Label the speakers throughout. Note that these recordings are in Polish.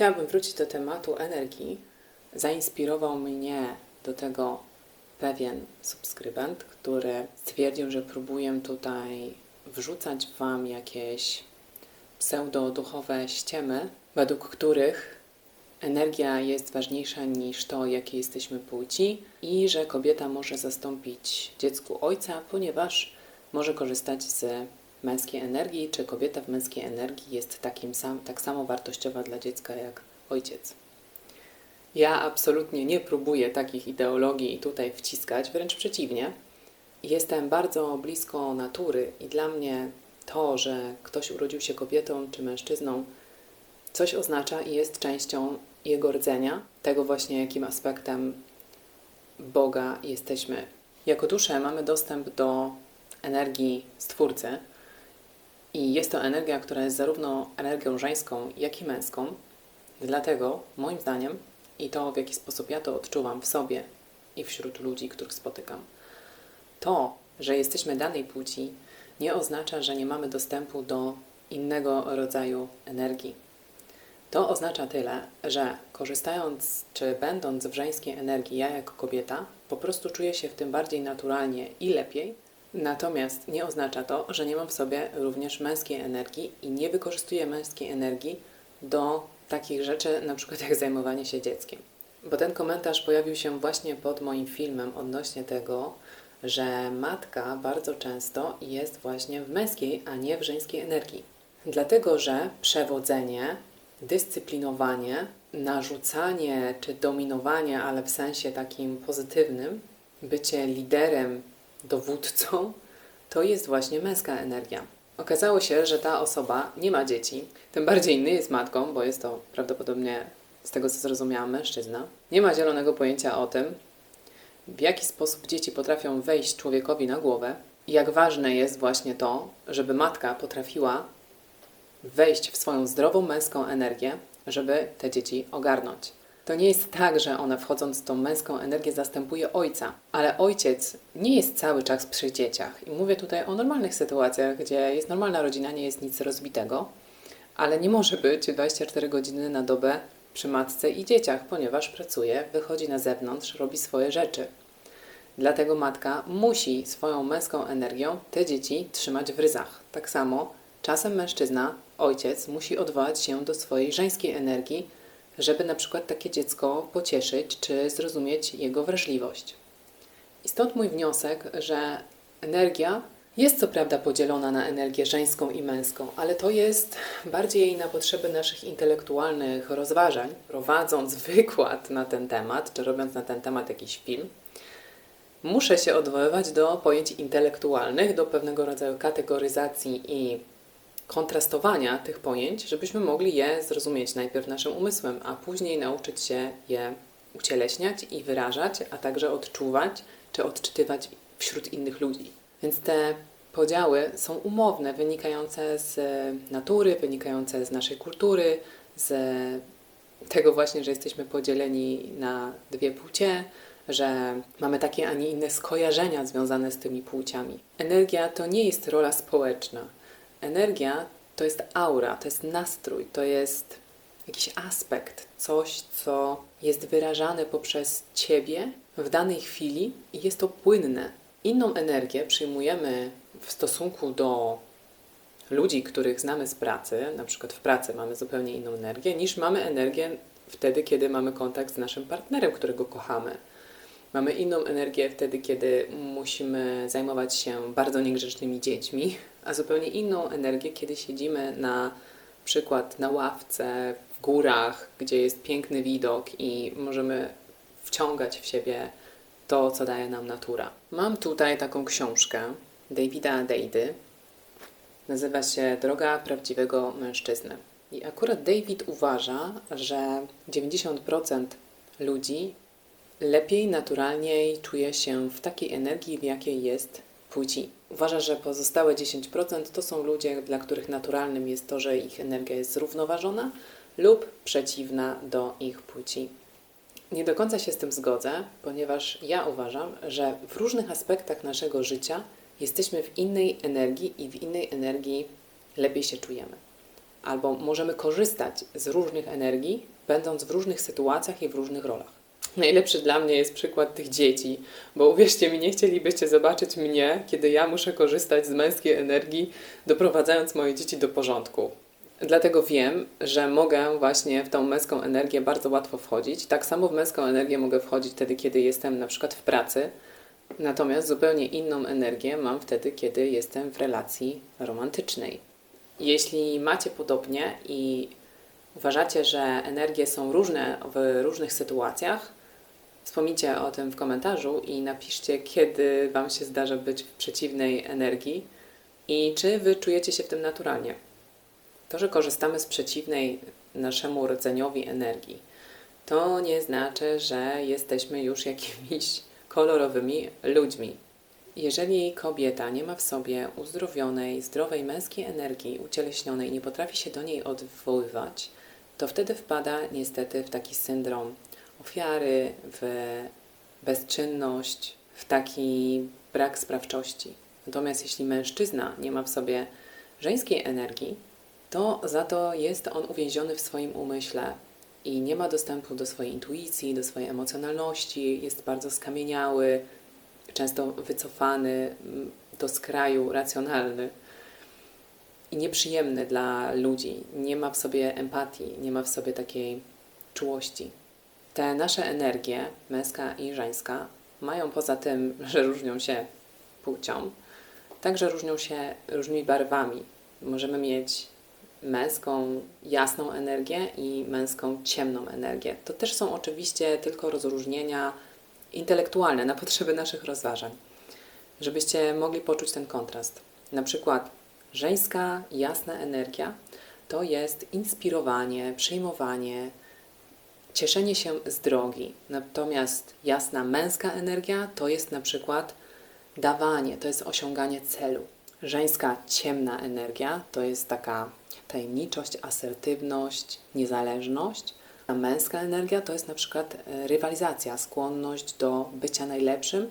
Speaker 1: Chciałabym wrócić do tematu energii. Zainspirował mnie do tego pewien subskrybent, który stwierdził, że próbuję tutaj wrzucać Wam jakieś pseudoduchowe ściemy, według których energia jest ważniejsza niż to, jakie jesteśmy płci i że kobieta może zastąpić dziecku ojca, ponieważ może korzystać z męskiej energii, czy kobieta w męskiej energii jest takim sam, tak samo wartościowa dla dziecka jak ojciec. Ja absolutnie nie próbuję takich ideologii tutaj wciskać, wręcz przeciwnie. Jestem bardzo blisko natury i dla mnie to, że ktoś urodził się kobietą czy mężczyzną, coś oznacza i jest częścią jego rdzenia, tego właśnie, jakim aspektem Boga jesteśmy. Jako dusze mamy dostęp do energii Stwórcy i jest to energia, która jest zarówno energią żeńską, jak i męską. Dlatego, moim zdaniem, i to w jaki sposób ja to odczuwam w sobie i wśród ludzi, których spotykam, to, że jesteśmy danej płci, nie oznacza, że nie mamy dostępu do innego rodzaju energii. To oznacza tyle, że korzystając czy będąc w żeńskiej energii, ja jako kobieta, po prostu czuję się w tym bardziej naturalnie i lepiej. Natomiast nie oznacza to, że nie mam w sobie również męskiej energii i nie wykorzystuję męskiej energii do takich rzeczy, na przykład jak zajmowanie się dzieckiem. Bo ten komentarz pojawił się właśnie pod moim filmem odnośnie tego, że matka bardzo często jest właśnie w męskiej, a nie w żeńskiej energii. Dlatego, że przewodzenie, dyscyplinowanie, narzucanie czy dominowanie, ale w sensie takim pozytywnym, bycie liderem, dowódcą, to jest właśnie męska energia. Okazało się, że ta osoba nie ma dzieci, tym bardziej nie jest matką, bo jest to prawdopodobnie, z tego co zrozumiałam, mężczyzna. Nie ma zielonego pojęcia o tym, w jaki sposób dzieci potrafią wejść człowiekowi na głowę i jak ważne jest właśnie to, żeby matka potrafiła wejść w swoją zdrową męską energię, żeby te dzieci ogarnąć. To nie jest tak, że ona wchodząc w tą męską energię zastępuje ojca, ale ojciec nie jest cały czas przy dzieciach. I mówię tutaj o normalnych sytuacjach, gdzie jest normalna rodzina, nie jest nic rozbitego, ale nie może być 24 godziny na dobę przy matce i dzieciach, ponieważ pracuje, wychodzi na zewnątrz, robi swoje rzeczy. Dlatego matka musi swoją męską energią te dzieci trzymać w ryzach. Tak samo czasem mężczyzna, ojciec, musi odwołać się do swojej żeńskiej energii, żeby na przykład takie dziecko pocieszyć czy zrozumieć jego wrażliwość. I stąd mój wniosek, że energia jest co prawda podzielona na energię żeńską i męską, ale to jest bardziej na potrzeby naszych intelektualnych rozważań. Prowadząc wykład na ten temat, czy robiąc na ten temat jakiś film, muszę się odwoływać do pojęć intelektualnych, do pewnego rodzaju kategoryzacji i kontrastowania tych pojęć, żebyśmy mogli je zrozumieć najpierw naszym umysłem, a później nauczyć się je ucieleśniać i wyrażać, a także odczuwać czy odczytywać wśród innych ludzi. Więc te podziały są umowne, wynikające z natury, wynikające z naszej kultury, z tego właśnie, że jesteśmy podzieleni na dwie płcie, że mamy takie, a nie inne skojarzenia związane z tymi płciami. Energia to nie jest rola społeczna. Energia to jest aura, to jest nastrój, to jest jakiś aspekt, coś, co jest wyrażane poprzez ciebie w danej chwili i jest to płynne. Inną energię przyjmujemy w stosunku do ludzi, których znamy z pracy, na przykład w pracy mamy zupełnie inną energię, niż mamy energię wtedy, kiedy mamy kontakt z naszym partnerem, którego kochamy. Mamy inną energię wtedy, kiedy musimy zajmować się bardzo niegrzecznymi dziećmi, a zupełnie inną energię, kiedy siedzimy na przykład na ławce w górach, gdzie jest piękny widok i możemy wciągać w siebie to, co daje nam natura. Mam tutaj taką książkę Davida Deidy. Nazywa się Droga prawdziwego mężczyzny. I akurat David uważa, że 90% ludzi lepiej, naturalniej czuje się w takiej energii, w jakiej jest płci. Uważa, że pozostałe 10% to są ludzie, dla których naturalnym jest to, że ich energia jest zrównoważona lub przeciwna do ich płci. Nie do końca się z tym zgodzę, ponieważ ja uważam, że w różnych aspektach naszego życia jesteśmy w innej energii i w innej energii lepiej się czujemy. albo możemy korzystać z różnych energii, będąc w różnych sytuacjach i w różnych rolach. Najlepszy dla mnie jest przykład tych dzieci, bo uwierzcie mi, nie chcielibyście zobaczyć mnie, kiedy ja muszę korzystać z męskiej energii, doprowadzając moje dzieci do porządku. Dlatego wiem, że mogę właśnie w tą męską energię bardzo łatwo wchodzić. Tak samo w męską energię mogę wchodzić wtedy, kiedy jestem na przykład w pracy, natomiast zupełnie inną energię mam wtedy, kiedy jestem w relacji romantycznej. Jeśli macie podobnie i uważacie, że energie są różne w różnych sytuacjach, wspomnijcie o tym w komentarzu i napiszcie, kiedy Wam się zdarza być w przeciwnej energii i czy Wy czujecie się w tym naturalnie. To, że korzystamy z przeciwnej naszemu rdzeniowi energii, to nie znaczy, że jesteśmy już jakimiś kolorowymi ludźmi. Jeżeli kobieta nie ma w sobie uzdrowionej, zdrowej męskiej energii ucieleśnionej i nie potrafi się do niej odwoływać, to wtedy wpada niestety w taki syndrom ofiary, w bezczynność, w taki brak sprawczości. Natomiast jeśli mężczyzna nie ma w sobie żeńskiej energii, to za to jest on uwięziony w swoim umyśle i nie ma dostępu do swojej intuicji, do swojej emocjonalności, jest bardzo skamieniały, często wycofany, mm, do skraju racjonalny i nieprzyjemny dla ludzi. Nie ma w sobie empatii, nie ma w sobie takiej czułości. Te nasze energie, męska i żeńska, mają poza tym, że różnią się płcią, także różnią się różnymi barwami. Możemy mieć męską jasną energię i męską ciemną energię. To też są oczywiście tylko rozróżnienia intelektualne na potrzeby naszych rozważań, żebyście mogli poczuć ten kontrast. Na przykład żeńska jasna energia to jest inspirowanie, przyjmowanie, cieszenie się z drogi. Natomiast jasna męska energia to jest na przykład dawanie, to jest osiąganie celu. Żeńska ciemna energia to jest taka tajemniczość, asertywność, niezależność. A męska energia to jest na przykład e, rywalizacja, skłonność do bycia najlepszym,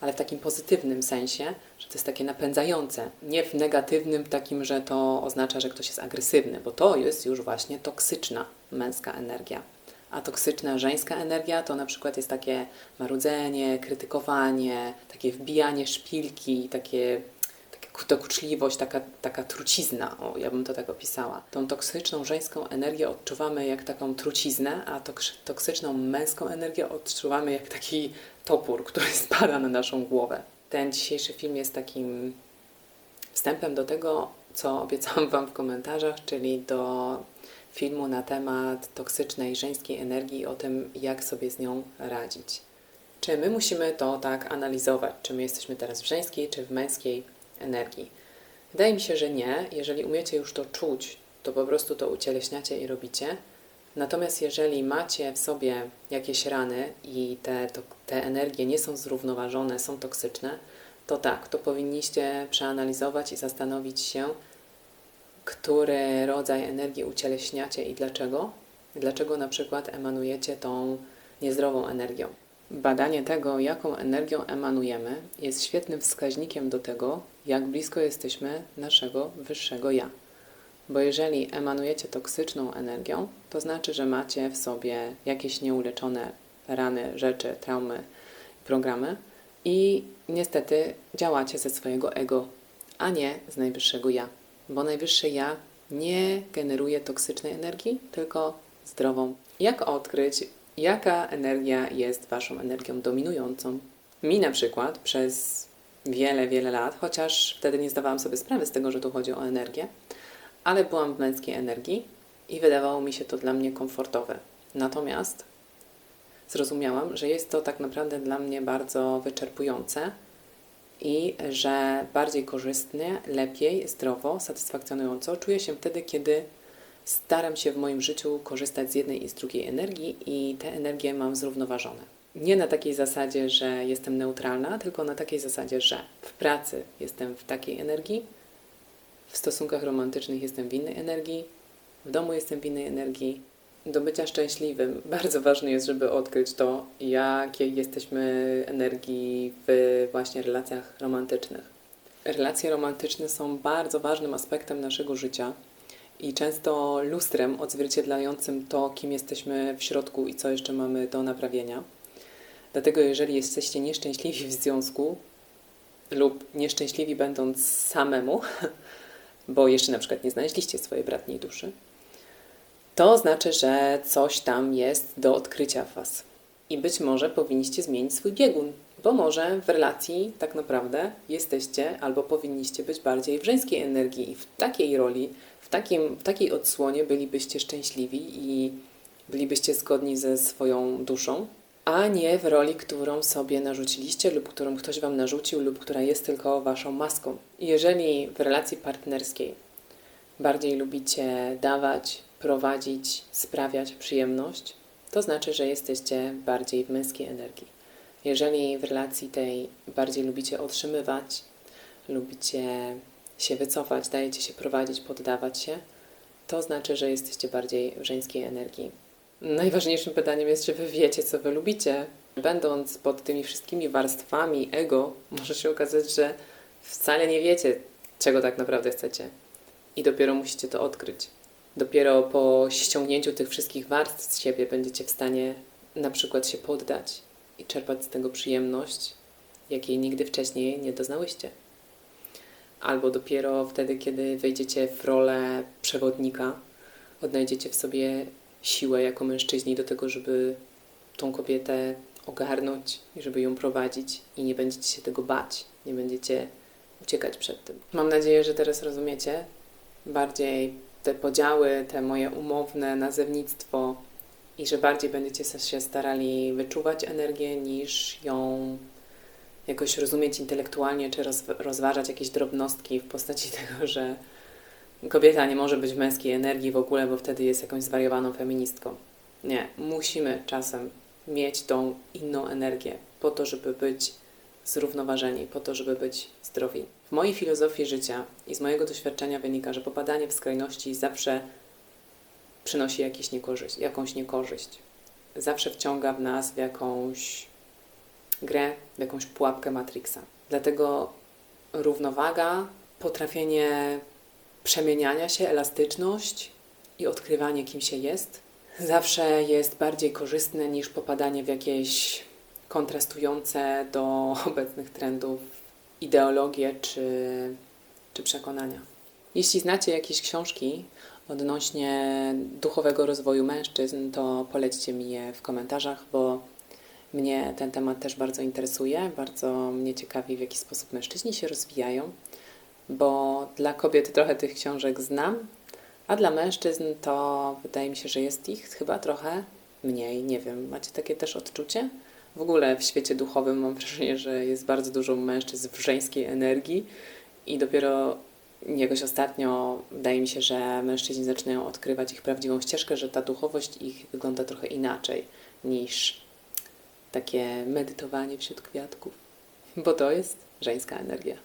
Speaker 1: ale w takim pozytywnym sensie, że to jest takie napędzające. Nie w negatywnym takim, że to oznacza, że ktoś jest agresywny, bo to jest już właśnie toksyczna męska energia. A toksyczna żeńska energia to na przykład jest takie marudzenie, krytykowanie, takie wbijanie szpilki, takie dokuczliwość, taka, taka trucizna, o, ja bym to tak opisała. Tą toksyczną żeńską energię odczuwamy jak taką truciznę, a toksyczną męską energię odczuwamy jak taki topór, który spada na naszą głowę. Ten dzisiejszy film jest takim wstępem do tego, co obiecałam Wam w komentarzach, czyli do filmu na temat toksycznej żeńskiej energii, o tym, jak sobie z nią radzić. Czy my musimy to tak analizować? Czy my jesteśmy teraz w żeńskiej, czy w męskiej energii? Wydaje mi się, że nie. Jeżeli umiecie już to czuć, to po prostu to ucieleśniacie i robicie. Natomiast jeżeli macie w sobie jakieś rany i te, to, te energie nie są zrównoważone, są toksyczne, to tak, to powinniście przeanalizować i zastanowić się, który rodzaj energii ucieleśniacie i dlaczego. Dlaczego na przykład emanujecie tą niezdrową energią. Badanie tego, jaką energią emanujemy, jest świetnym wskaźnikiem do tego, jak blisko jesteśmy naszego wyższego ja. Bo jeżeli emanujecie toksyczną energią, to znaczy, że macie w sobie jakieś nieuleczone rany, rzeczy, traumy, programy i niestety działacie ze swojego ego, a nie z najwyższego ja. Bo najwyższe ja nie generuje toksycznej energii, tylko zdrową. Jak odkryć, jaka energia jest Waszą energią dominującą? Mi na przykład przez wiele, wiele lat, chociaż wtedy nie zdawałam sobie sprawy z tego, że tu chodzi o energię, ale byłam w męskiej energii i wydawało mi się to dla mnie komfortowe. Natomiast zrozumiałam, że jest to tak naprawdę dla mnie bardzo wyczerpujące i że bardziej korzystnie, lepiej, zdrowo, satysfakcjonująco czuję się wtedy, kiedy staram się w moim życiu korzystać z jednej i z drugiej energii i te energie mam zrównoważone. Nie na takiej zasadzie, że jestem neutralna, tylko na takiej zasadzie, że w pracy jestem w takiej energii, w stosunkach romantycznych jestem w innej energii, w domu jestem w innej energii. Do bycia szczęśliwym bardzo ważne jest, żeby odkryć to, jakiej jesteśmy energii w właśnie relacjach romantycznych. Relacje romantyczne są bardzo ważnym aspektem naszego życia i często lustrem odzwierciedlającym to, kim jesteśmy w środku i co jeszcze mamy do naprawienia. Dlatego, jeżeli jesteście nieszczęśliwi w związku lub nieszczęśliwi będąc samemu, bo jeszcze na przykład nie znaleźliście swojej bratniej duszy, to znaczy, że coś tam jest do odkrycia w Was. I być może powinniście zmienić swój biegun, bo może w relacji tak naprawdę jesteście albo powinniście być bardziej w żeńskiej energii i w takiej roli, w, takim, w takiej odsłonie bylibyście szczęśliwi i bylibyście zgodni ze swoją duszą, a nie w roli, którą sobie narzuciliście lub którą ktoś Wam narzucił lub która jest tylko Waszą maską. Jeżeli w relacji partnerskiej bardziej lubicie dawać, prowadzić, sprawiać przyjemność, to znaczy, że jesteście bardziej w męskiej energii. Jeżeli w relacji tej bardziej lubicie otrzymywać, lubicie się wycofać, dajecie się prowadzić, poddawać się, to znaczy, że jesteście bardziej w żeńskiej energii. Najważniejszym pytaniem jest, czy wy wiecie, co wy lubicie. Będąc pod tymi wszystkimi warstwami ego, może się okazać, że wcale nie wiecie, czego tak naprawdę chcecie. I dopiero musicie to odkryć. Dopiero po ściągnięciu tych wszystkich warstw z siebie będziecie w stanie na przykład się poddać i czerpać z tego przyjemność, jakiej nigdy wcześniej nie doznałyście. Albo dopiero wtedy, kiedy wejdziecie w rolę przewodnika, odnajdziecie w sobie siłę jako mężczyźni do tego, żeby tą kobietę ogarnąć i żeby ją prowadzić i nie będziecie się tego bać, nie będziecie uciekać przed tym. Mam nadzieję, że teraz rozumiecie bardziej te podziały, te moje umowne nazewnictwo i że bardziej będziecie się starali wyczuwać energię niż ją jakoś rozumieć intelektualnie czy roz, rozważać jakieś drobnostki w postaci tego, że kobieta nie może być w męskiej energii w ogóle, bo wtedy jest jakąś zwariowaną feministką. Nie, musimy czasem mieć tą inną energię po to, żeby być zrównoważeni, po to, żeby być zdrowi. W mojej filozofii życia i z mojego doświadczenia wynika, że popadanie w skrajności zawsze przynosi jakieś niekorzyść, jakąś niekorzyść. Zawsze wciąga w nas w jakąś grę, w jakąś pułapkę Matrixa. Dlatego równowaga, potrafienie przemieniania się, elastyczność i odkrywanie, kim się jest, zawsze jest bardziej korzystne niż popadanie w jakieś kontrastujące do obecnych trendów ideologie czy, czy przekonania. Jeśli znacie jakieś książki odnośnie duchowego rozwoju mężczyzn, to polećcie mi je w komentarzach, bo mnie ten temat też bardzo interesuje, bardzo mnie ciekawi, w jaki sposób mężczyźni się rozwijają, bo dla kobiet trochę tych książek znam, a dla mężczyzn to wydaje mi się, że jest ich chyba trochę mniej. Nie wiem, macie takie też odczucie? W ogóle w świecie duchowym mam wrażenie, że jest bardzo dużo mężczyzn w żeńskiej energii i dopiero jakoś ostatnio wydaje mi się, że mężczyźni zaczynają odkrywać ich prawdziwą ścieżkę, że ta duchowość ich wygląda trochę inaczej niż takie medytowanie wśród kwiatków, bo to jest żeńska energia.